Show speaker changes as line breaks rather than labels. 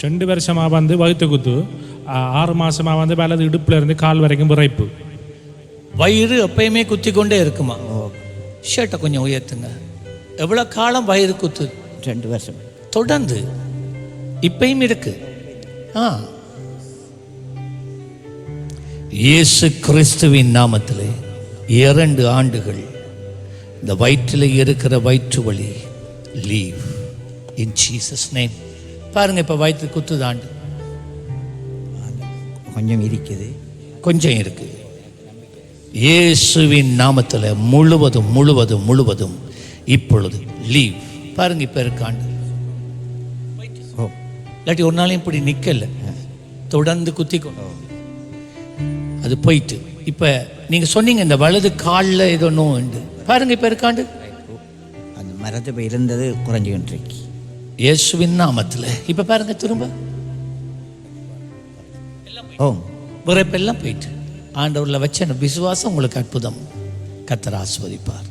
ரெண்டு வருஷமாக வந்து வகுத்து குத்து. ஆ- ஆறு மாசமாக வந்து வலது இடுப்புல இருந்து கால் வரைக்கும் விரைப்பு.
வயிறு எப்பயுமே குத்தி கொண்டே இருக்குமா? ஷர்ட்டை கொஞ்சம் உயர்த்துங்க. எவ்வளோ காலம் வயிறு குத்து?
ரெண்டு வருஷம்.
தொடர்ந்து. இப்பயும் இருக்கு. ஆ. இயேசு கிறிஸ்துவின் நாமத்திலே இரண்டு ஆண்டுகள் இந்த வயிற்றில் இருக்கிற வயிற்று வலி லீவ் இன் ஜீசஸ் நேம் பாருங்க இப்போ வயிற்று குத்துதாண்டு
கொஞ்சம் இருக்குது.
கொஞ்சம் இருக்கு. இயேசுவின் நாமத்தில் முழுவதும் முழுவதும் முழுவதும் இப்பொழுது லீவ் பாருங்க இப்போ இருக்காண்டு இல்லாட்டி ஒரு நாளையும் இப்படி நிற்கல தொடர்ந்து குத்தி கொண்டு அது போயிட்டு. இப்போ நீங்கள் சொன்னீங்க இந்த வலது காலில் ஏதோ நோண்டு பாருங்க இப்போ இருக்காண்டு
அந்த மரத்து இருந்தது குறைஞ்சு கொண்டிருக்கு.
இயேசுவின் நாமத்தில். இப்போ பாருங்க திரும்ப.
ஓ
விரைப்பெல்லாம் போயிட்டு. ஆண்டவரில் வச்ச விசுவாசம் உங்களுக்கு அற்புதம். கத்தர் ஆஸ்வதிப்பார்